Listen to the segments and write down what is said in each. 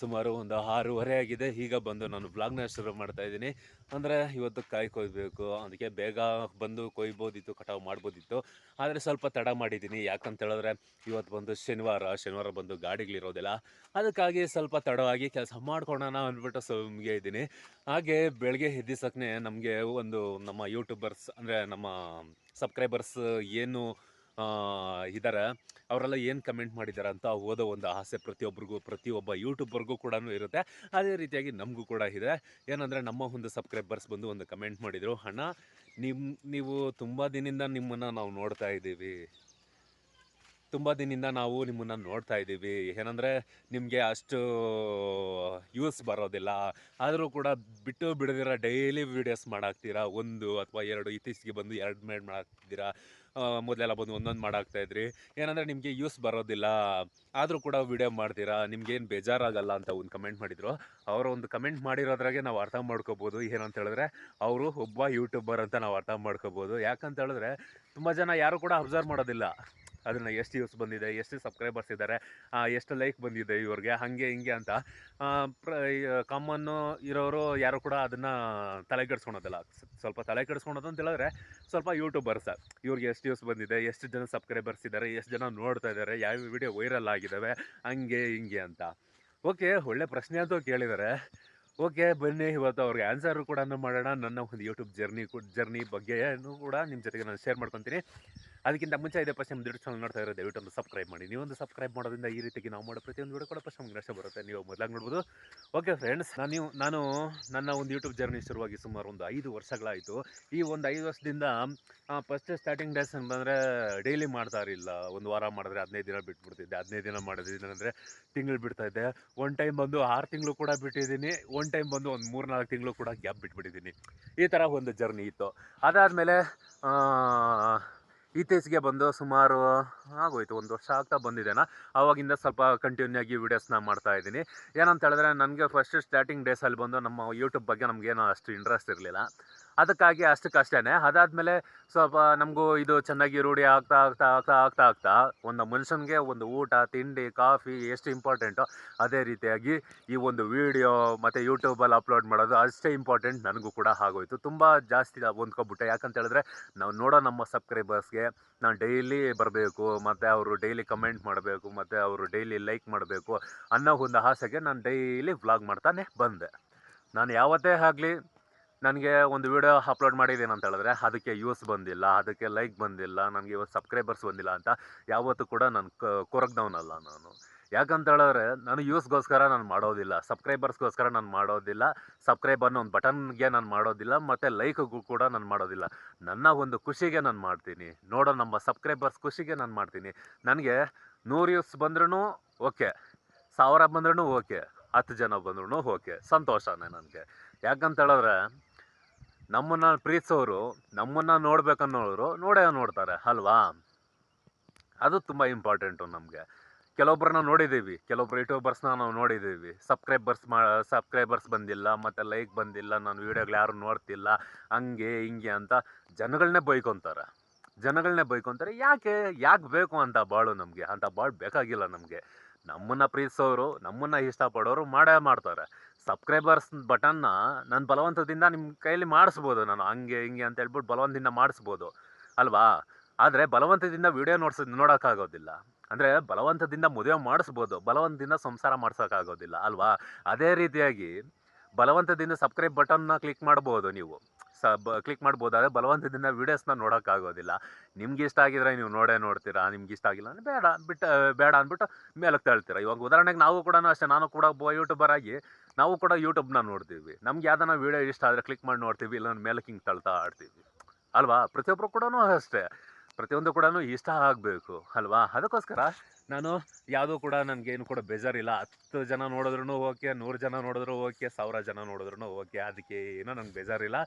ಸುಮಾರು ಒಂದು ಆರೂವರೆ ಆಗಿದೆ. ಈಗ ಬಂದು ನಾನು ಬ್ಲಾಗ್ನ ಶುರು ಮಾಡ್ತಾ ಇದ್ದೀನಿ. ಅಂದರೆ ಇವತ್ತು ಕಾಯಿ ಕೊಯ್ಬೇಕು. ಅದಕ್ಕೆ ಬೇಗ ಬಂದು ಕೊಯ್ಬೋದಿತ್ತು, ಕಟಾವು ಮಾಡ್ಬೋದಿತ್ತು. ಆದರೆ ಸ್ವಲ್ಪ ತಡ ಮಾಡಿದ್ದೀನಿ. ಯಾಕಂತ ಹೇಳಿದ್ರೆ ಇವತ್ತು ಬಂದು ಶನಿವಾರ ಶನಿವಾರ ಬಂದು ಗಾಡಿಗಳಿರೋದಿಲ್ಲ. ಅದಕ್ಕಾಗಿ ಸ್ವಲ್ಪ ತಡವಾಗಿ ಕೆಲಸ ಮಾಡ್ಕೊಳೋಣ ಅಂದ್ಬಿಟ್ಟು ಸುಮ್ಗೆ ಇದ್ದೀನಿ. ಹಾಗೆ ಬೆಳಗ್ಗೆ ಎದ್ದಿಸಕ್ಕೆ ನಮಗೆ ಒಂದು ನಮ್ಮ ಯೂಟ್ಯೂಬರ್ಸ್ ಅಂದರೆ ನಮ್ಮ ಸಬ್ಸ್ಕ್ರೈಬರ್ಸ್ ಏನು ಇದ್ದಾರೆ ಅವರೆಲ್ಲ ಏನು ಕಮೆಂಟ್ ಮಾಡಿದ್ದಾರೆ ಅಂತ ಓದೋ ಒಂದು ಆಸೆ ಪ್ರತಿಯೊಬ್ಬರಿಗೂ ಪ್ರತಿಯೊಬ್ಬ ಯೂಟ್ಯೂಬರ್ಗೂ ಕೂಡ ಇರುತ್ತೆ. ಅದೇ ರೀತಿಯಾಗಿ ನಮಗೂ ಕೂಡ ಇದೆ. ಏನಂದರೆ ನಮ್ಮ ಒಂದು ಸಬ್ಸ್ಕ್ರೈಬರ್ಸ್ ಬಂದು ಒಂದು ಕಮೆಂಟ್ ಮಾಡಿದರು ಹಣ ನಿಮ್ಮ ನೀವು ತುಂಬ ದಿನದಿಂದ ನಿಮ್ಮನ್ನು ನಾವು ನೋಡ್ತಾ ಇದ್ದೀವಿ. ತುಂಬ ದಿನದಿಂದ ನಾವು ನಿಮ್ಮನ್ನು ನೋಡ್ತಾ ಇದ್ದೀವಿ. ಏನಂದರೆ ನಿಮಗೆ ಅಷ್ಟು ಯೂಸ್ ಬರೋದಿಲ್ಲ. ಆದರೂ ಕೂಡ ಬಿಟ್ಟು ಬಿಡದಿರ ಡೈಲಿ ವೀಡಿಯೋಸ್ ಮಾಡಾಕ್ತೀರಾ? ಒಂದು ಅಥವಾ ಎರಡು, ಇತ್ತೀಚೆಗೆ ಬಂದು ಎರಡು ಮೇಡ್ ಮಾಡಾಕ್ತಿದ್ದೀರಾ ಮೊದಲೆಲ್ಲ ಬಂದು ಒಂದೊಂದು ಮಾಡಾಕ್ತಾ ಇದ್ರಿ. ಏನಂದರೆ ನಿಮಗೆ ಯೂಸ್ ಬರೋದಿಲ್ಲ. ಆದರೂ ಕೂಡ ವೀಡಿಯೋ ಮಾಡ್ತೀರಾ? ನಿಮ್ಗೇನು ಬೇಜಾರಾಗಲ್ಲ ಅಂತ ಒಂದು ಕಮೆಂಟ್ ಮಾಡಿದರು. ಅವರು ಒಂದು ಕಮೆಂಟ್ ಮಾಡಿರೋದ್ರಾಗೆ ನಾವು ಅರ್ಥ ಮಾಡ್ಕೋಬೋದು. ಏನಂತ ಹೇಳಿದ್ರೆ ಅವರು ಒಬ್ಬ ಯೂಟ್ಯೂಬರ್ ಅಂತ ನಾವು ಅರ್ಥ ಮಾಡ್ಕೋಬೋದು. ಯಾಕಂತ ಹೇಳಿದ್ರೆ ತುಂಬ ಜನ ಯಾರು ಕೂಡ ಅಬ್ಸರ್ವ್ ಮಾಡೋದಿಲ್ಲ. ಅದನ್ನು ಎಷ್ಟು ಯೂಸ್ ಬಂದಿದೆ, ಎಷ್ಟು ಸಬ್ಸ್ಕ್ರೈಬರ್ಸ್ ಇದ್ದಾರೆ ಎಷ್ಟು ಲೈಕ್ ಬಂದಿದೆ ಇವ್ರಿಗೆ, ಹಾಗೆ ಹಿಂಗೆ ಅಂತ. ಪ್ರ ಕಾಮನ್ನು ಇರೋರು ಯಾರು ಕೂಡ ಅದನ್ನು ತಲೆ ಕೆಡಿಸ್ಕೊಳೋದಿಲ್ಲ ಸ್ವಲ್ಪ ತಲೆ ಕೆಡಿಸ್ಕೊಳೋದು ಅಂತ ಹೇಳಿದ್ರೆ ಸ್ವಲ್ಪ ಯೂಟ್ಯೂಬರ್ಸ್ ಇವ್ರಿಗೆ ಎಷ್ಟು ಯೂಸ್ ಬಂದಿದೆ, ಎಷ್ಟು ಜನ ಸಬ್ಸ್ಕ್ರೈಬರ್ಸ್ ಇದ್ದಾರೆ ಎಷ್ಟು ಜನ ನೋಡ್ತಾ ಇದ್ದಾರೆ ಯಾವ ವಿಡಿಯೋ ವೈರಲ್ ಆಗಿದ್ದಾವೆ ಹಂಗೆ ಹಿಂಗೆ ಅಂತ. ಓಕೆ ಒಳ್ಳೆ ಪ್ರಶ್ನೆ ಅಂತೂ ಕೇಳಿದ್ದಾರೆ ಓಕೆ ಬನ್ನಿ, ಇವತ್ತು ಅವ್ರಿಗೆ ಆನ್ಸರು ಕೂಡ ಮಾಡೋಣ ನನ್ನ ಒಂದು ಯೂಟ್ಯೂಬ್ ಜರ್ನಿ ಜರ್ನಿ ಬಗ್ಗೆ ಕೂಡ ನಿಮ್ಮ ಜೊತೆಗೆ ನಾನು ಶೇರ್ ಮಾಡ್ಕೊತೀನಿ. ಅದಕ್ಕಿಂತ ಮುಂಚೆ ಇದೆ ಫಸ್ಟ್ ನಮ್ಮ ಚಾನಲ್ ನೋಡ್ತಾ ಇರೋ ದಯವಿಟ್ಟು ಒಂದು ಸಬ್ಸ್ಕ್ರೈಬ್ ಮಾಡಿ. ನೀವೊಂದು ಸಬ್ಸ್ಕ್ರೈಬ್ ಮಾಡೋದ್ರಿಂದ ಈ ರೀತಿಗೆ ನಾವು ಮಾಡೋ ಪ್ರತಿಯೊಂದು ವಿಡಿಯೋ ಕೂಡ ಫಸ್ಟ್ ನಮ್ಗೆ ನಷ್ಟ ಬರುತ್ತೆ. ನೀವು ಮೊದಲಾಗಿ ನೋಡ್ಬೋದು. ಓಕೆ ಫ್ರೆಂಡ್ಸ್ ನಾನು ನೀವು, ನಾನು ನನ್ನ ಒಂದು ಯೂಟ್ಯೂಬ್ ಜರ್ನಿ ಶುರುವಾಗಿ ಸುಮಾರು ಒಂದು ಐದು ವರ್ಷಗಳಾಯಿತು. ಈ ಒಂದು ಐದು ವರ್ಷದಿಂದ ಫಸ್ಟ್ ಸ್ಟಾರ್ಟಿಂಗ್ ಡೇಸ್ ಅಂತಂದರೆ ಡೈಲಿ ಮಾಡ್ತಾ ಇರಲಿಲ್ಲ. ಒಂದು ವಾರ ಮಾಡಿದ್ರೆ ಹದಿನೈದು ದಿನ ಬಿಟ್ಬಿಡ್ತಿದ್ದೆ. ಹದಿನೈದು ದಿನ ಮಾಡಿದ್ದೀನಿ ಅಂದರೆ ತಿಂಗಳು ಬಿಡ್ತಾ ಇದ್ದೆ ಒನ್ ಟೈಮ್ ಬಂದು ಆರು ತಿಂಗಳು ಕೂಡ ಬಿಟ್ಟಿದ್ದೀನಿ. ಒನ್ ಟೈಮ್ ಬಂದು ಒಂದು ಮೂರು ನಾಲ್ಕು ತಿಂಗಳು ಕೂಡ ಗ್ಯಾಪ್ ಬಿಟ್ಬಿಟ್ಟಿದ್ದೀನಿ. ಈ ಥರ ಒಂದು ಜರ್ನಿ ಇತ್ತು. ಅದಾದಮೇಲೆ ಇತ್ತೀಚೆಗೆ ಬಂದು ಸುಮಾರು, ಆಗೋಯ್ತು, ಒಂದು ವರ್ಷ ಆಗ್ತಾ ಬಂದಿದ್ದೇನ ಆವಾಗಿಂದ ಸ್ವಲ್ಪ ಕಂಟಿನ್ಯೂ ಆಗಿ ವೀಡಿಯೋಸ್ನ ಮಾಡ್ತಾ ಇದ್ದೀನಿ. ಏನಂತ ಹೇಳಿದ್ರೆ, ನನಗೆ ಫಸ್ಟ್ ಸ್ಟಾರ್ಟಿಂಗ್ ಡೇಸಲ್ಲಿ ಬಂದು ನಮ್ಮ ಯೂಟ್ಯೂಬ್ ಬಗ್ಗೆ ನಮಗೇನು ಅಷ್ಟು ಇಂಟ್ರೆಸ್ಟ್ ಇರಲಿಲ್ಲ. ಅದಕ್ಕಾಗಿ ಅಷ್ಟಕ್ಕಷ್ಟೇ ಅದಾದಮೇಲೆ ಸ್ವಲ್ಪ ನಮಗೂ ಇದು ಚೆನ್ನಾಗಿ ರೂಢಿ ಆಗ್ತಾ ಆಗ್ತಾ ಆಗ್ತಾ ಆಗ್ತಾ ಆಗ್ತಾ ಒಂದು ಮನುಷ್ಯನಿಗೆ ಒಂದು ಊಟ, ತಿಂಡಿ, ಕಾಫಿ ಎಷ್ಟು ಇಂಪಾರ್ಟೆಂಟೋ ಅದೇ ರೀತಿಯಾಗಿ ಈ ಒಂದು ವಿಡಿಯೋ ಮತ್ತು ಯೂಟ್ಯೂಬಲ್ಲಿ ಅಪ್ಲೋಡ್ ಮಾಡೋದು ಅಷ್ಟೇ ಇಂಪಾರ್ಟೆಂಟ್ ನನಗೂ ಕೂಡ ಆಗೋಯ್ತು. ತುಂಬ ಜಾಸ್ತಿ ಹೊಂದ್ಕೊಬಿಟ್ಟೆ ಯಾಕಂತ ಹೇಳಿದ್ರೆ ನಾವು ನೋಡೋ ನಮ್ಮ ಸಬ್ಸ್ಕ್ರೈಬರ್ಸ್ಗೆ ನಾನು ಡೈಲಿ ಬರಬೇಕು, ಮತ್ತು ಅವರು ಡೈಲಿ ಕಮೆಂಟ್ ಮಾಡಬೇಕು, ಮತ್ತು ಅವರು ಡೈಲಿ ಲೈಕ್ ಮಾಡಬೇಕು ಅನ್ನೋ ಒಂದು ಆಸೆಗೆ ನಾನು ಡೈಲಿ ವ್ಲಾಗ್ ಮಾಡ್ತಾನೆ ಬಂದೆ. ನಾನು ಯಾವತ್ತೇ ಆಗಲಿ ನನಗೆ ಒಂದು ವಿಡಿಯೋ ಅಪ್ಲೋಡ್ ಮಾಡಿದ್ದೀನಿ ಅಂತ ಹೇಳಿದ್ರೆ, ಅದಕ್ಕೆ ಯೂಸ್ ಬಂದಿಲ್ಲ, ಅದಕ್ಕೆ ಲೈಕ್ ಬಂದಿಲ್ಲ, ನನಗೆ ಇವತ್ತು ಸಬ್ಸ್ಕ್ರೈಬರ್ಸ್ ಬಂದಿಲ್ಲ ಅಂತ ಯಾವತ್ತೂ ಕೂಡ ನಾನು ಕೊರಗ್ದವನಲ್ಲ ನಾನು. ಯಾಕಂತ ಹೇಳಿದ್ರೆ ನಾನು ಯೂಸ್ಗೋಸ್ಕರ ನಾನು ಮಾಡೋದಿಲ್ಲ ಸಬ್ಸ್ಕ್ರೈಬರ್ಸ್ಗೋಸ್ಕರ ನಾನು ಮಾಡೋದಿಲ್ಲ ಸಬ್ಸ್ಕ್ರೈಬರ್ನ ಒಂದು ಬಟನ್ಗೆ ನಾನು ಮಾಡೋದಿಲ್ಲ, ಮತ್ತು ಲೈಕ್ಗೂ ಕೂಡ ನಾನು ಮಾಡೋದಿಲ್ಲ. ನನ್ನ ಒಂದು ಖುಷಿಗೆ ನಾನು ಮಾಡ್ತೀನಿ. ನೋಡೋ ನಮ್ಮ ಸಬ್ಸ್ಕ್ರೈಬರ್ಸ್ ಖುಷಿಗೆ ನಾನು ಮಾಡ್ತೀನಿ. ನನಗೆ ನೂರು ಯೂಸ್ ಬಂದ್ರೂ ಓಕೆ ಸಾವಿರ ಬಂದ್ರೂ ಓಕೆ ಹತ್ತು ಜನ ಬಂದ್ರೂ ಓಕೆ ಸಂತೋಷನೇ ನನಗೆ. ಯಾಕಂತ ಹೇಳಿದ್ರೆ ನಮ್ಮನ್ನು ಪ್ರೀತಿಸೋರು, ನಮ್ಮನ್ನು ನೋಡ್ಬೇಕನ್ನೋರು ನೋಡೇ ನೋಡ್ತಾರೆ, ಅಲ್ವಾ? ಅದು ತುಂಬ ಇಂಪಾರ್ಟೆಂಟು ನಮಗೆ. ಕೆಲವೊಬ್ಬರನ್ನ ನೋಡಿದ್ದೀವಿ, ಕೆಲವೊಬ್ರು ಯೂಟ್ಯೂಬರ್ಸ್ನ ನಾವು ನೋಡಿದ್ದೀವಿ. ಸಬ್ಸ್ಕ್ರೈಬರ್ಸ್ ಮಾ, ಸಬ್ಸ್ಕ್ರೈಬರ್ಸ್ ಬಂದಿಲ್ಲ, ಮತ್ತು ಲೈಕ್ ಬಂದಿಲ್ಲ, ನಾನು ವೀಡಿಯೋಗಳು ಯಾರು ನೋಡ್ತಿಲ್ಲ, ಹಂಗೆ ಹಿಂಗೆ ಅಂತ ಜನಗಳನ್ನೇ ಬೈಕೊತಾರೆ. ಜನಗಳನ್ನೇ ಬೈಕೊತಾರೆ, ಯಾಕೆ ಯಾಕೆ ಬೇಕು ಅಂತ ಬಾಳು ನಮಗೆ, ಅಂತ ಬಾಳು ಬೇಕಾಗಿಲ್ಲ ನಮಗೆ. ನಮ್ಮನ್ನು ಪ್ರೀತಿಸೋರು, ನಮ್ಮನ್ನು ಇಷ್ಟಪಡೋರು ಮಾಡೇ ಮಾಡ್ತಾರೆ. ಸಬ್ಸ್ಕ್ರೈಬರ್ಸ್ ಬಟನ್ನ ನನ್ನ ಬಲವಂತದಿಂದ ನಿಮ್ಮ ಕೈಯಲ್ಲಿ ಮಾಡಿಸ್ಬೋದು ನಾನು. ಹಂಗೆ, ಹಿಂಗೆ ಅಂತ ಹೇಳ್ಬಿಟ್ಟು ಬಲವಂತದಿಂದ ಮಾಡಿಸ್ಬೋದು. ಅಲ್ವಾ? ಆದರೆ ಬಲವಂತದಿಂದ ವಿಡಿಯೋ ನೋಡ್ಸ, ನೋಡೋಕ್ಕಾಗೋದಿಲ್ಲ. ಅಂದರೆ ಬಲವಂತದಿಂದ ಮದುವೆ ಮಾಡಿಸ್ಬೋದು. ಬಲವಂತದಿಂದ ಸಂಸಾರ ಮಾಡ್ಸೋಕ್ಕಾಗೋದಿಲ್ಲ. ಅಲ್ವಾ? ಅದೇ ರೀತಿಯಾಗಿ ಬಲವಂತದಿಂದ ಸಬ್ಸ್ಕ್ರೈಬ್ ಬಟನ್ನ ಕ್ಲಿಕ್ ಮಾಡ್ಬೋದು ನೀವು. ಸಬ್ ಕ್ಲಿಕ್ ಮಾಡ್ಬೋದು ಆದರೆ ಬಲವಂತದಿಂದ ವೀಡಿಯೋಸ್ನ ನೋಡೋಕ್ಕಾಗೋದಿಲ್ಲ ನಿಮ್ಗೆ ಇಷ್ಟ ಆಗಿದ್ರೆ ನೀವು ನೋಡೇ ನೋಡ್ತೀರಾ, ನಿಮ್ಗೆ ಇಷ್ಟ ಆಗಿಲ್ಲ ಅಂದರೆ ಬೇಡ ಬಿಟ್ಟು ಬೇಡ ಅಂದ್ಬಿಟ್ಟು ಮೇಲಕ್ಕೆ ತಳ್ತೀರಾ. ಇವಾಗ ಉದಾಹರಣೆಗೆ ನಾವು ಕೂಡ ಅಷ್ಟೇ, ನಾನು ಕೂಡ ಒಬ್ಬ ಯೂಟ್ಯೂಬರ್ ಆಗಿ ನಾವು ಕೂಡ ಯೂಟ್ಯೂಬ್ನ ನೋಡ್ತೀವಿ. ನಮ್ಗೆ ಯಾವ್ದಾನ ವೀಡಿಯೋ ಇಷ್ಟ ಆದರೆ ಕ್ಲಿಕ್ ಮಾಡಿ ನೋಡ್ತೀವಿ ಇಲ್ಲ ಮೇಲಕ್ಕೆ ಹಿಂಗೆ ತಳ್ತಾ ಆಡ್ತೀವಿ. ಅಲ್ವಾ? ಪ್ರತಿಯೊಬ್ಬರು ಕೂಡ ಅಷ್ಟೇ. ಪ್ರತಿಯೊಂದು ಕೂಡ ಇಷ್ಟ ಆಗಬೇಕು. ಅಲ್ವಾ? ಅದಕ್ಕೋಸ್ಕರ ನಾನು ಯಾವುದೂ ಕೂಡ ನನಗೇನು ಕೂಡ ಬೇಜಾರಿಲ್ಲ. ಹತ್ತು ಜನ ನೋಡಿದ್ರೂ ಓಕೆ, ನೂರು ಜನ ನೋಡಿದ್ರು ಓಕೆ, ಸಾವಿರ ಜನ ನೋಡಿದ್ರು ಓಕೆ, ಅದಕ್ಕೆ ಏನೋ ನನಗೆ ಬೇಜಾರಿಲ್ಲ.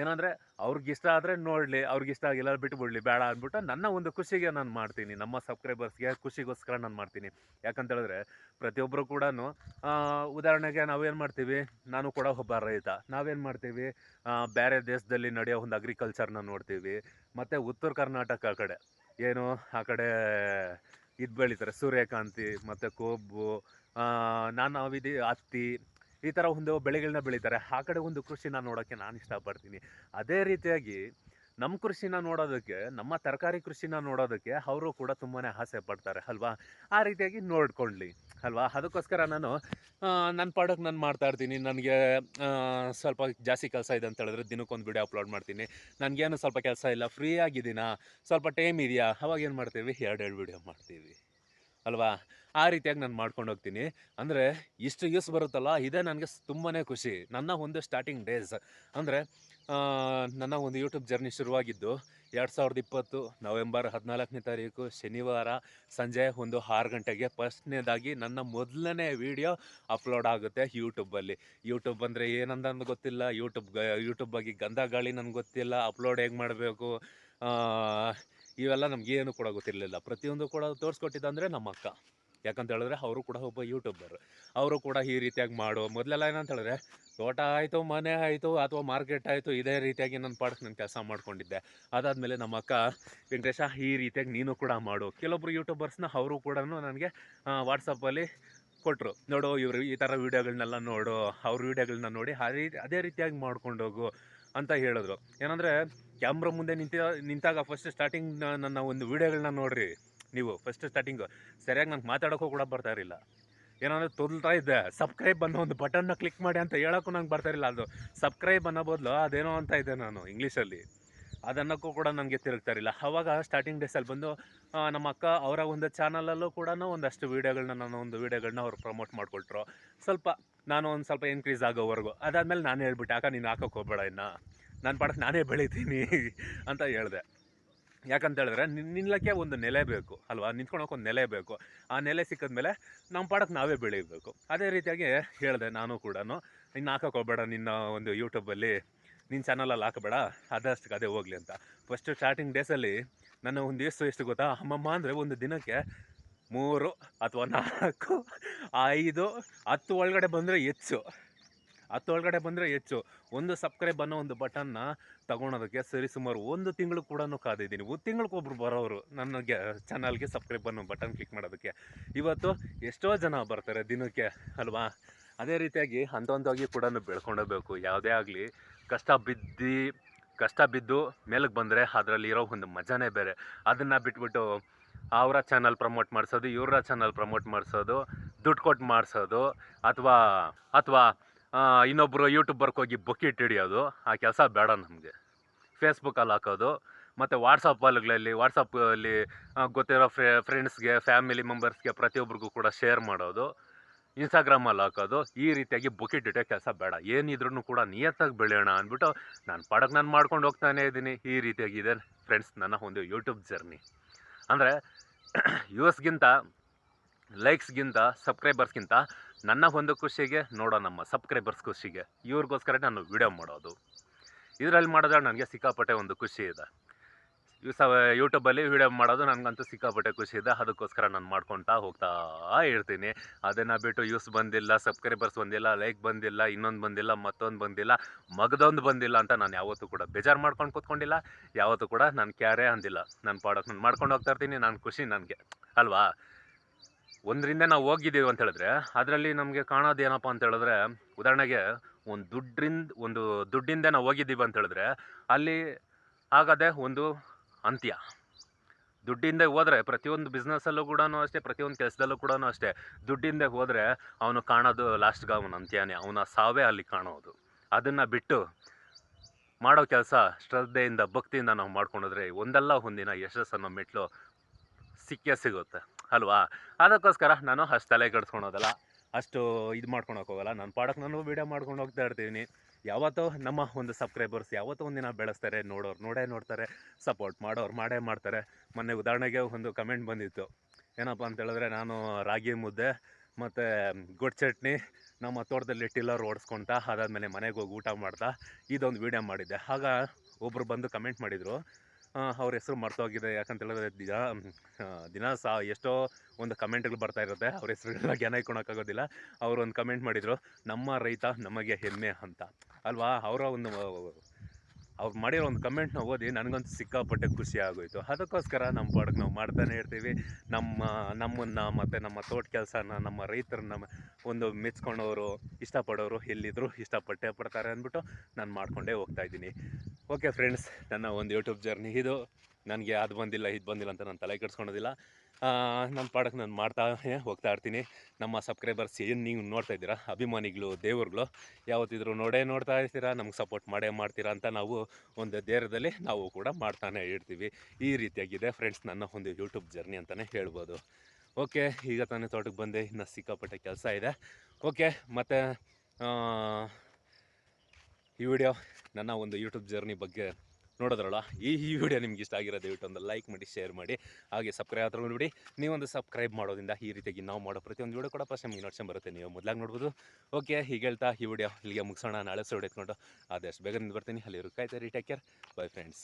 ಏನಂದರೆ ಅವ್ರಿಗೆ ಇಷ್ಟ ಆದರೆ ನೋಡಲಿ ಅವ್ರಿಗೆ ಇಷ್ಟ ಆಗಿಲ್ಲ ಬಿಟ್ಬಿಡ್ಲಿ, ಬೇಡ ಅಂದ್ಬಿಟ್ಟು ನನ್ನ ಒಂದು ಖುಷಿಗೆ ನಾನು ಮಾಡ್ತೀನಿ. ನಮ್ಮ ಸಬ್ಸ್ಕ್ರೈಬರ್ಸ್ಗೆ ಖುಷಿಗೋಸ್ಕರ ನಾನು ಮಾಡ್ತೀನಿ. ಯಾಕಂತೇಳಿದ್ರೆ ಪ್ರತಿಯೊಬ್ಬರು ಕೂಡ ಉದಾಹರಣೆಗೆ ನಾವೇನು ಮಾಡ್ತೀವಿ? ನಾನು ಕೂಡ ಒಬ್ಬ ರೈತ. ನಾವೇನು ಮಾಡ್ತೀವಿ? ಬೇರೆ ದೇಶದಲ್ಲಿ ನಡೆಯೋ ಒಂದು ಅಗ್ರಿಕಲ್ಚರ್ನ ನೋಡ್ತೀವಿ. ಮತ್ತು ಉತ್ತರ ಕರ್ನಾಟಕ ಕಡೆ. ಏನು? ಆ ಕಡೆ ಇದು ಬೆಳೀತಾರೆ. ಸೂರ್ಯಕಾಂತಿ, ಮತ್ತು ಕೊಬ್ಬು ನಾನಾವಿಧಿ ನಾನು ವಿಧಿ ಹತ್ತಿ, ಈ ಥರ ಒಂದು ಬೆಳೆಗಳನ್ನ ಬೆಳೀತಾರೆ. ಆ ಕಡೆ ಒಂದು ಕೃಷಿನ ನೋಡೋಕ್ಕೆ ನಾನು ಇಷ್ಟಪಡ್ತೀನಿ. ಅದೇ ರೀತಿಯಾಗಿ ನಮ್ಮ ಕೃಷಿನ ನೋಡೋದಕ್ಕೆ, ನಮ್ಮ ತರಕಾರಿ ಕೃಷಿನ ನೋಡೋದಕ್ಕೆ ಅವರು ಕೂಡ ತುಂಬಾ ಆಸೆ ಪಡ್ತಾರೆ, ಅಲ್ವಾ? ಆ ರೀತಿಯಾಗಿ ನೋಡ್ಕೊಳ್ಳಿ, ಅಲ್ವಾ? ಅದಕ್ಕೋಸ್ಕರ ನಾನು ನನ್ನ ಪಾಡಕ್ಕೆ ನಾನು ಮಾಡ್ತಾ ಇರ್ತೀನಿ. ನನಗೆ ಸ್ವಲ್ಪ ಜಾಸ್ತಿ ಕೆಲಸ ಇದೆ ಅಂತ ಹೇಳಿದ್ರೆ ದಿನಕ್ಕೊಂದು ವಿಡಿಯೋ ಅಪ್ಲೋಡ್ ಮಾಡ್ತೀನಿ. ನನಗೇನು ಸ್ವಲ್ಪ ಕೆಲಸ ಇಲ್ಲ ಫ್ರೀ ಆಗಿದ್ದೀನಾ? ಸ್ವಲ್ಪ ಟೈಮ್ ಇದೆಯಾ? ಅವಾಗ ಏನು ಮಾಡ್ತೀವಿ? ಎರಡು ಎರಡು ವಿಡಿಯೋ ಮಾಡ್ತೀವಿ, ಅಲ್ವಾ? ಆ ರೀತಿಯಾಗಿ ನಾನು ಮಾಡ್ಕೊಂಡು ಹೋಗ್ತೀನಿ. ಅಂದರೆ ಇಷ್ಟು ಯೂಸ್ ಬರುತ್ತಲ್ಲ, ಇದೇ ನನಗೆ ತುಂಬಾ ಖುಷಿ. ನನ್ನ ಒಂದು ಸ್ಟಾರ್ಟಿಂಗ್ ಡೇಸ್ ಅಂದರೆ ನನ್ನ ಒಂದು ಯೂಟ್ಯೂಬ್ ಜರ್ನಿ ಶುರುವಾಗಿದ್ದು ಎರಡು ಸಾವಿರದ ಇಪ್ಪತ್ತು ನವೆಂಬರ್ ಹದಿನಾಲ್ಕನೇ ತಾರೀಕು ಶನಿವಾರ ಸಂಜೆ ಒಂದು ಆರು ಗಂಟೆಗೆ ಫಸ್ಟ್ನೇದಾಗಿ ನನ್ನ ಮೊದಲನೇ ವಿಡಿಯೋ ಅಪ್ಲೋಡ್ ಆಗುತ್ತೆ ಯೂಟ್ಯೂಬಲ್ಲಿ ಯೂಟ್ಯೂಬ್ ಅಂದರೆ ಏನಂದ ಗೊತ್ತಿಲ್ಲ. ಯೂಟ್ಯೂಬ್ ಯೂಟ್ಯೂಬ್ ಬಗ್ಗೆ ಗಂಧ ಗಾಳಿ ನನಗೆ ಗೊತ್ತಿಲ್ಲ. ಅಪ್ಲೋಡ್ ಹೇಗೆ ಮಾಡಬೇಕು? ಇವೆಲ್ಲ ನಮಗೇನು ಕೂಡ ಗೊತ್ತಿರಲಿಲ್ಲ. ಪ್ರತಿಯೊಂದು ಕೂಡ ತೋರಿಸ್ಕೊಟ್ಟಿದ್ದಂದರೆ ನಮ್ಮ ಅಕ್ಕ ಯಾಕಂತ ಹೇಳಿದ್ರೆ ಅವರು ಕೂಡ ಒಬ್ಬ ಯೂಟ್ಯೂಬರ್. ಅವರು ಕೂಡ ಈ ರೀತಿಯಾಗಿ ಮಾಡು ಮೊದಲೆಲ್ಲ ಏನಂತ ಹೇಳಿದ್ರೆ, ತೋಟ ಆಯಿತು, ಮನೆ ಆಯಿತು, ಅಥವಾ ಮಾರ್ಕೆಟ್ ಆಯಿತು, ಇದೇ ರೀತಿಯಾಗಿ ನನ್ನ ಪಾಡಕ್ಕೆ ನಾನು ಕೆಲಸ ಮಾಡ್ಕೊಂಡಿದ್ದೆ. ಅದಾದಮೇಲೆ ನಮ್ಮ ಅಕ್ಕ, ವೆಂಕಟೇಶ, ಈ ರೀತಿಯಾಗಿ ನೀನು ಕೂಡ ಮಾಡು. ಕೆಲವೊಬ್ರು ಯೂಟ್ಯೂಬರ್ಸ್ನ ಅವರು ಕೂಡ ನನಗೆ ವಾಟ್ಸಪ್ಪಲ್ಲಿ ಕೊಟ್ಟರು ನೋಡು, ಇವರು ಈ ಥರ ವೀಡಿಯೋಗಳನ್ನೆಲ್ಲ ನೋಡು, ಅವ್ರ ವೀಡಿಯೋಗಳನ್ನ ನೋಡಿ ರೀತಿ, ಅದೇ ರೀತಿಯಾಗಿ ಮಾಡ್ಕೊಂಡು ಹೋಗು, ಅಂತ ಹೇಳಿದ್ರು. ಏನಂದರೆ, ಕ್ಯಾಮ್ರಾ ಮುಂದೆ ನಿಂತ ನಿಂತಾಗ ಫಸ್ಟ್ ಸ್ಟಾರ್ಟಿಂಗ್ ನನ್ನ ಒಂದು ವೀಡಿಯೋಗಳನ್ನ ನೋಡ್ರಿ. ನೀವು ಫಸ್ಟ್ ಸ್ಟಾರ್ಟಿಂಗು ಸರಿಯಾಗಿ ನಂಗೆ ಮಾತಾಡೋಕ್ಕೂ ಕೂಡ ಬರ್ತಾ ಇರಲಿಲ್ಲ. ಏನಂದ್ರೆ ತೊದಲ್ತಾ ಇದ್ದೆ. ಸಬ್ಸ್ಕ್ರೈಬ್ ಅನ್ನೋ ಒಂದು ಬಟನ್ನ ಕ್ಲಿಕ್ ಮಾಡಿ ಅಂತ ಹೇಳೋಕ್ಕೂ ನಂಗೆ ಬರ್ತಾ ಇರಲಿಲ್ಲ. ಅದು ಸಬ್ಸ್ಕ್ರೈಬ್ ಅನ್ನೋ ಬದಲು ಅದೇನೋ ಅಂತ ಇದ್ದೆ ನಾನು ಇಂಗ್ಲೀಷಲ್ಲಿ ಅದನ್ನಕ್ಕೂ ಕೂಡ ನನಗೆ ತಿರುಗ್ತಾ ಇರಲಿಲ್ಲ. ಅವಾಗ ಸ್ಟಾರ್ಟಿಂಗ್ ಡೇಸಲ್ಲಿ ಬಂದು ನಮ್ಮ ಅಕ್ಕ ಅವರ ಒಂದು ಚಾನಲಲ್ಲೂ ಕೂಡ ಒಂದಷ್ಟು ವೀಡಿಯೋಗಳನ್ನ ನಾನು ಒಂದು ವೀಡಿಯೋಗಳನ್ನ ಅವ್ರು ಪ್ರಮೋಟ್ ಮಾಡಿಕೊಟ್ರು. ಸ್ವಲ್ಪ ನಾನು ಒಂದು ಸ್ವಲ್ಪ ಇನ್ಕ್ರೀಸ್ ಆಗೋವರೆಗೂ. ಅದಾದಮೇಲೆ ನಾನು ಹೇಳ್ಬಿಟ್ಟೆ, ಅಕ್ಕ ನೀನು ಹಾಕೋಕೆ ಹೋಗ್ಬೇಡ ಇನ್ನು. ನಾನು ಪಾಡಕ್ಕೆ ನಾನೇ ಬೆಳಿತೀನಿ ಅಂತ ಹೇಳಿದೆ. ಯಾಕಂತ ಹೇಳಿದ್ರೆ ನಿನ್- ನಿಲ್ಲಕ್ಕೆ ಒಂದು ನೆಲೆ ಬೇಕು, ಅಲ್ವಾ? ನಿಂತ್ಕೊಳಕ್ಕೆ ಒಂದು ನೆಲೆ ಬೇಕು. ಆ ನೆಲೆ ಸಿಕ್ಕಿದ್ಮೇಲೆ ನಮ್ಮ ಪಾಡಕ್ಕೆ ನಾವೇ ಬೆಳೀಬೇಕು ಅದೇ ರೀತಿಯಾಗಿ ಹೇಳಿದೆ ನಾನು ಕೂಡ ಇನ್ನು ಹೋಗ್ಬೇಡ, ನಿನ್ನ ಒಂದು ಯೂಟ್ಯೂಬಲ್ಲಿ ನಿನ್ನ ಚಾನಲಲ್ಲಿ ಹಾಕಬೇಡ. ಅದಷ್ಟಕ್ಕೆ ಅದೇ ಹೋಗಲಿ ಅಂತ. ಫಸ್ಟು ಸ್ಟಾರ್ಟಿಂಗ್ ಡೇಸಲ್ಲಿ ನನ್ನ ಒಂದು ಎಷ್ಟು ಎಷ್ಟು ಗೊತ್ತಾ? ಅಮ್ಮಮ್ಮ ಅಂದರೆ ಒಂದು ದಿನಕ್ಕೆ ಮೂರು ಅಥವಾ ನಾಲ್ಕು, ಐದು, ಹತ್ತು ಒಳಗಡೆ ಬಂದರೆ ಹೆಚ್ಚು. ಹತ್ತು ಒಳಗಡೆ ಬಂದರೆ ಹೆಚ್ಚು. ಒಂದು ಸಬ್ಸ್ಕ್ರೈಬ್ ಅನ್ನೋ ಒಂದು ಬಟನ್ನ ತಗೊಳೋದಕ್ಕೆ ಸರಿಸುಮಾರು ಒಂದು ತಿಂಗಳು ಕೂಡ ಕಾದಿದ್ದೀನಿ. ಒಂದು ತಿಂಗಳಿಗೊಬ್ರು ಬರೋರು ನನ್ನ ಚಾನಲ್ಗೆ ಸಬ್ಸ್ಕ್ರೈಬ್ ಅನ್ನೋ ಬಟನ್ ಕ್ಲಿಕ್ ಮಾಡೋದಕ್ಕೆ. ಇವತ್ತು ಎಷ್ಟೋ ಜನ ಬರ್ತಾರೆ ದಿನಕ್ಕೆ, ಅಲ್ವಾ? ಅದೇ ರೀತಿಯಾಗಿ ಹಂತವಾಗಿ ಕೂಡ ಬೆಳ್ಕೊಂಡೋಗ್ಬೇಕು. ಯಾವುದೇ ಆಗಲಿ, ಕಷ್ಟ ಬಿದ್ದು ಕಷ್ಟ ಬಿದ್ದು ಮೇಲಕ್ಕೆ ಬಂದರೆ ಅದರಲ್ಲಿರೋ ಒಂದು ಮಜಾನೇ ಬೇರೆ. ಅದನ್ನು ಬಿಟ್ಬಿಟ್ಟು ಅವರ ಚಾನಲ್ ಪ್ರಮೋಟ್ ಮಾಡಿಸೋದು, ಇವರ ಚಾನಲ್ ಪ್ರಮೋಟ್ ಮಾಡಿಸೋದು, ದುಡ್ಡು ಕೊಟ್ಟು ಮಾಡಿಸೋದು, ಅಥವಾ ಅಥವಾ ಇನ್ನೊಬ್ಬರು ಯೂಟ್ಯೂಬರ್ಗೆ ಹೋಗಿ ಬಕೆಟ್ ಹಿಡಿಯೋದು. ಆ ಕೆಲಸ ಬೇಡ ನಮಗೆ. ಫೇಸ್ಬುಕ್ಕಲ್ಲಿ ಹಾಕೋದು. ಮತ್ತು ವಾಟ್ಸಪ್ಪಲ್ಗಳಲ್ಲಿ ವಾಟ್ಸಪ್ಪಲ್ಲಿ ಗೊತ್ತಿರೋ ಫ್ರೆ ಫ್ರೆಂಡ್ಸ್ಗೆ ಫ್ಯಾಮಿಲಿ ಮೆಂಬರ್ಸ್ಗೆ ಪ್ರತಿಯೊಬ್ಬರಿಗೂ ಕೂಡ ಶೇರ್ ಮಾಡೋದು. ಇನ್ಸ್ಟಾಗ್ರಾಮಲ್ಲಿ ಹಾಕೋದು. ಈ ರೀತಿಯಾಗಿ ಬುಕಿಟ್ ಇಟ್ಟೋ ಕೆಲಸ ಬೇಡ. ಏನಿದ್ರೂ ಕೂಡ ನಿಯತ್ತಾಗಿ ಬೆಳೆಯೋಣ ಅಂದ್ಬಿಟ್ಟು ನಾನು ಪಾಡಕ್ಕೆ ನಾನು ಮಾಡ್ಕೊಂಡು ಹೋಗ್ತಾನೇ ಇದ್ದೀನಿ. ಈ ರೀತಿಯಾಗಿದೆ ಫ್ರೆಂಡ್ಸ್ ನನ್ನ ಒಂದು ಯೂಟ್ಯೂಬ್ ಜರ್ನಿ ಅಂದರೆ ಯೂಸ್ಗಿಂತ ಲೈಕ್ಸ್ಗಿಂತ ಸಬ್ಸ್ಕ್ರೈಬರ್ಸ್ಗಿಂತ ನನ್ನ ಒಂದು ಖುಷಿಗೆ ನೋಡೋ ನಮ್ಮ ಸಬ್ಸ್ಕ್ರೈಬರ್ಸ್ ಖುಷಿಗೆ, ಇವ್ರಿಗೋಸ್ಕರ ನಾನು ವಿಡಿಯೋ ಮಾಡೋದು. ಇದರಲ್ಲಿ ಮಾಡಿದ್ರೆ ನನಗೆ ಸಿಕ್ಕಾಪಟ್ಟೆ ಒಂದು ಖುಷಿ ಇದೆ. ಸ ಯೂಟ್ಯೂಬಲ್ಲಿ ವಿಡಿಯೋ ಮಾಡೋದು ನನಗಂತೂ ಸಿಕ್ಕಾಪಟ್ಟೆ ಖುಷಿ ಇದೆ. ಅದಕ್ಕೋಸ್ಕರ ನಾನು ಮಾಡ್ಕೊತಾ ಹೋಗ್ತಾ ಇರ್ತೀನಿ. ಅದನ್ನು ಬಿಟ್ಟು ಯೂಸ್ ಬಂದಿಲ್ಲ ಸಬ್ಸ್ಕ್ರೈಬರ್ಸ್ ಬಂದಿಲ್ಲ ಲೈಕ್ ಬಂದಿಲ್ಲ, ಇನ್ನೊಂದು ಬಂದಿಲ್ಲ, ಮತ್ತೊಂದು ಬಂದಿಲ್ಲ, ಮಗದೊಂದು ಬಂದಿಲ್ಲ ಅಂತ ನಾನು ಯಾವತ್ತೂ ಕೂಡ ಬೇಜಾರು ಮಾಡ್ಕೊಂಡು ಕೂತ್ಕೊಂಡಿಲ್ಲ. ಯಾವತ್ತೂ ಕೂಡ ನಾನು ಕ್ಯಾರೇ ಅಂದಿಲ್ಲ. ನನ್ನ ಪ್ರಾಡಕ್ಟ್ ನಾನು ಮಾಡ್ಕೊಂಡು ಹೋಗ್ತಾ ಇರ್ತೀನಿ. ನಾನು ಖುಷಿ ನನಗೆ. ಅಲ್ವಾ? ಒಂದರಿಂದ ನಾವು ಹೋಗಿದ್ದೀವಿ ಅಂತ ಹೇಳಿದ್ರೆ, ಅದರಲ್ಲಿ ನಮಗೆ ಕಾಣೋದು ಏನಪ್ಪ ಅಂತ ಹೇಳಿದ್ರೆ, ಉದಾಹರಣೆಗೆ ಒಂದು ದುಡ್ಡಿಂದ ಒಂದು ದುಡ್ಡಿಂದ ನಾವು ಹೋಗಿದ್ದೀವಿ ಅಂತ ಹೇಳಿದ್ರೆ, ಅಲ್ಲಿ ಆಗದೆ ಒಂದು ಅಂತ್ಯ. ದುಡ್ಡಿಂದ ಹೋದರೆ ಪ್ರತಿಯೊಂದು ಬಿಸ್ನೆಸ್ಸಲ್ಲೂ ಕೂಡ ಅಷ್ಟೇ, ಪ್ರತಿಯೊಂದು ಕೆಲಸದಲ್ಲೂ ಕೂಡ ಅಷ್ಟೇ, ದುಡ್ಡಿಂದ ಹೋದರೆ ಅವನು ಕಾಣೋದು ಲಾಸ್ಟ್ಗೆ ಅವನ ಅಂತ್ಯನೇ, ಅವನ ಸಾವೇ ಅಲ್ಲಿ ಕಾಣೋದು. ಅದನ್ನು ಬಿಟ್ಟು ಮಾಡೋ ಕೆಲಸ ಶ್ರದ್ಧೆಯಿಂದ, ಭಕ್ತಿಯಿಂದ ನಾವು ಮಾಡ್ಕೊಂಡಿದ್ರೆ ಒಂದಲ್ಲ ಒಂದಿನ ಯಶಸ್ಸನ್ನು ಮೆಟ್ಲು ಸಿಕ್ಕೇ ಸಿಗುತ್ತೆ, ಅಲ್ವಾ? ಅದಕ್ಕೋಸ್ಕರ ನಾನು ಅಷ್ಟು ತಲೆ ಕೆಡ್ಸ್ಕೊಳೋದಲ್ಲ, ಅಷ್ಟು ಇದು ಮಾಡ್ಕೊಳಕ್ಕೆ ಹೋಗಲ್ಲ. ನನ್ನ ಪಾಡಕ್ಕೆ ನಾನು ವೀಡಿಯೋ ಮಾಡ್ಕೊಂಡು ಹೋಗ್ತಾ ಇರ್ತೀನಿ. ಯಾವತ್ತೋ ನಮ್ಮ ಒಂದು ಸಬ್ಸ್ಕ್ರೈಬರ್ಸ್ ಯಾವತ್ತೋ ಒಂದಿನ ಬೆಳೆಸ್ತಾರೆ, ನೋಡೋರು ನೋಡೇ ನೋಡ್ತಾರೆ ಸಪೋರ್ಟ್ ಮಾಡೋರು ಮಾಡೇ ಮಾಡ್ತಾರೆ. ಮೊನ್ನೆ ಉದಾಹರಣೆಗೆ ಒಂದು ಕಮೆಂಟ್ ಬಂದಿತ್ತು. ಏನಪ್ಪ ಅಂತ ಹೇಳಿದ್ರೆ, ನಾನು ರಾಗಿ ಮುದ್ದೆ ಮತ್ತು ಗೊಡ್ ಚಟ್ನಿ, ನಮ್ಮ ತೋಟದಲ್ಲಿ ಟಿಲ್ಲರ್ ಓಡಿಸ್ಕೊಳ್ತಾ ಅದಾದಮೇಲೆ ಮನೆಗೆ ಹೋಗಿ ಊಟ ಮಾಡ್ತಾ ಇದೊಂದು ವೀಡಿಯೋ ಮಾಡಿದ್ದೆ. ಆಗ ಒಬ್ಬರು ಬಂದು ಕಮೆಂಟ್ ಮಾಡಿದರು ಅವ್ರ ಹೆಸರು ಮರ್ತೋಗಿದೆ ಯಾಕಂತ ಹೇಳಿದ್ರೆ ದಿನ ದಿನ ಸಹ ಎಷ್ಟೋ ಒಂದು ಕಮೆಂಟ್ಗಳು ಬರ್ತಾ ಇರುತ್ತೆ, ಅವ್ರ ಹೆಸರುಗಳನ್ನ ಜ್ಞಾನ ಇಟ್ಕೊಳಕ್ಕಾಗೋದಿಲ್ಲ. ಅವರು ಒಂದು ಕಮೆಂಟ್ ಮಾಡಿದರು, ನಮ್ಮ ರೈತ ನಮಗೆ ಹೆಮ್ಮೆ ಅಂತ. ಅಲ್ವಾ? ಅವರ ಒಂದು ಅವ್ರು ಮಾಡಿರೋ ಒಂದು ಕಮೆಂಟ್ನ ಓದಿ ನನಗಂತೂ ಸಿಕ್ಕಾಪಟ್ಟೆ ಖುಷಿ ಆಗೋಯ್ತು. ಅದಕ್ಕೋಸ್ಕರ ನಮ್ಮ ಪಾಡಕ್ಕೆ ನಾವು ಮಾಡ್ತಾನೆ ಇರ್ತೀವಿ. ನಮ್ಮ, ನಮ್ಮನ್ನು ಮತ್ತು ನಮ್ಮ ತೋಟ ಕೆಲಸನ, ನಮ್ಮ ರೈತರನ್ನ ಒಂದು ಮೆಚ್ಕೊಂಡವರು, ಇಷ್ಟಪಡೋರು ಎಲ್ಲಿದ್ರು ಇಷ್ಟಪಟ್ಟೆ ಪಡ್ತಾರೆ ಅಂದ್ಬಿಟ್ಟು ನಾನು ಮಾಡ್ಕೊಂಡೇ ಹೋಗ್ತಾ ಇದ್ದೀನಿ. ಓಕೆ ಫ್ರೆಂಡ್ಸ್ ನನ್ನ ಒಂದು ಯೂಟ್ಯೂಬ್ ಜರ್ನಿ ಇದು. ನನಗೆ ಅದು ಬಂದಿಲ್ಲ, ಇದು ಬಂದಿಲ್ಲ ಅಂತ ನಾನು ತಲೆ ಕೆಡ್ಸ್ಕೊಳೋದಿಲ್ಲ. ನನ್ನ ಪಾಡಕ್ಕೆ ನಾನು ಮಾಡ್ತಾ ಹೋಗ್ತಾ ಇರ್ತೀನಿ. ನಮ್ಮ ಸಬ್ಸ್ಕ್ರೈಬರ್ಸ್ ಏನು ನೀವು ನೋಡ್ತಾ ಇದ್ದೀರಾ? ಅಭಿಮಾನಿಗಳು, ದೇವರುಗಳು, ಯಾವತ್ತಿದ್ರು ನೋಡೇ ನೋಡ್ತಾ ಇರ್ತೀರಾ? ನಮ್ಗೆ ಸಪೋರ್ಟ್ ಮಾಡೇ ಮಾಡ್ತೀರಾ ಅಂತ ನಾವು ಒಂದು ಧೈರ್ಯದಲ್ಲಿ ನಾವು ಕೂಡ ಮಾಡ್ತಾನೆ ಇರ್ತೀವಿ. ಈ ರೀತಿಯಾಗಿದೆ ಫ್ರೆಂಡ್ಸ್ ನನ್ನ ಒಂದು ಯೂಟ್ಯೂಬ್ ಜರ್ನಿ ಅಂತಲೇ ಹೇಳ್ಬೋದು. ಓಕೆ ಈಗ ತಾನೇ ತೋಟಕ್ಕೆ ಬಂದೆ. ಇನ್ನು ಸಿಕ್ಕಾಪಟ್ಟೆ ಕೆಲಸ ಇದೆ. ಓಕೆ ಮತ್ತು ಈ ವಿಡಿಯೋ ನನ್ನ ಒಂದು ಯೂಟ್ಯೂಬ್ ಜರ್ನಿ ಬಗ್ಗೆ ನೋಡೋದ್ರಲ್ಲ? ಈ ಈ ವಿಡಿಯೋ ನಿಮ್ಗೆ ಇಷ್ಟ ಆಗಿರೋ ದಯವಿಟ್ಟು ಒಂದು ಲೈಕ್ ಮಾಡಿ ಶೇರ್ ಮಾಡಿ, ಹಾಗೆ ಸಬ್ಸ್ಕ್ರೈಬ್ ಹತ್ರ ಬಿಡಿ ನೀವೊಂದು ಸಬ್ಸ್ಕ್ರೈಬ್ ಮಾಡೋದ್ರಿಂದ ಈ ರೀತಿಯಾಗಿ ನಾವು ಮಾಡೋ ಪ್ರತಿಯೊಂದು ವಿಡಿಯೋ ಕೂಡ ಫಸ್ಟ್ ನಿಮಗೆ ನೋಡ್ಸೋ ಬರುತ್ತೆ. ನೀವು ಮೊದಲಾಗಿ ನೋಡ್ಬೋದು. ಓಕೆ ಹೀಗೆ ಹೇಳ್ತಾ ಈ ವಿಡಿಯೋ ಇಲ್ಲಿಗೆ ಮುಗಿಸೋಣ. ನಾಳೆ ಸೋಡೆತ್ಕೊಂಡು ಆದಷ್ಟು ಬೇಗ ನಿಂತು ಬರ್ತೀನಿ ಅಲ್ಲಿ ಕಾಯ್ತಾರೆ ಟೇಕ್ ಕೇರ್ ಬೈ ಫ್ರೆಂಡ್ಸ್